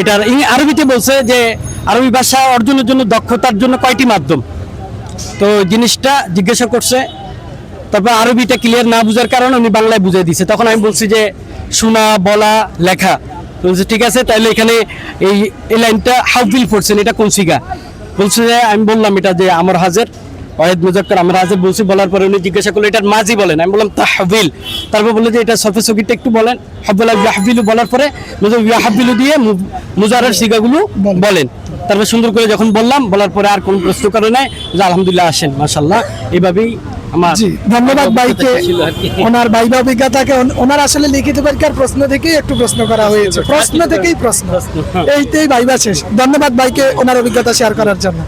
এটার ইং আরবিতে বলছে যে আরবি ভাষা অর্জনের জন্য দক্ষতার জন্য কয়টি মাধ্যম? তো জিনিসটা জিজ্ঞাসা করছে, তারপর আরবিটা ক্লিয়ার না বুঝার কারণে উনি বাংলায় বুঝিয়ে দিছে তখন আমি বলছি যে শোনা, বলা, লেখা। বলছে, ঠিক আছে তাহলে এখানে এই লাইনটা হাউফিল পড়ছেন এটা কোন সিগা বলছে যে, আমি বললাম এটা যে আমার হাজের। ওয়াহেদ মুজাক্কর আমার হাজের বলছি বলার পরে উনি জিজ্ঞাসা করল এটার মাঝি বলেন। আমি বললাম তাহবিল। তারপর বলল যে এটা সফে সকিটা একটু বলেন। হাব্বুল ইয়াহবিলু বলার পরে ইয়াহাবিলু দিয়ে মুজারের সিগাগুলো বলেন। তারপর সুন্দর করে যখন বললাম বলার পরে আর কোনো প্রশ্ন করে নাই। যে আলহামদুলিল্লাহ আসেন মাশাল্লাহ এইভাবেই আমার ধন্যবাদ ভাইকে। ওনার ভাইবা অভিজ্ঞতাকে ওনার আসলে লিখিত পরীক্ষার প্রশ্ন থেকেই একটু প্রশ্ন করা হয়েছে। প্রশ্ন থেকেই প্রশ্ন। প্রশ্ন, হ্যাঁ। ভাইবা শেষ। ধন্যবাদ ভাইকে ওনার অভিজ্ঞতা শেয়ার করার জন্য।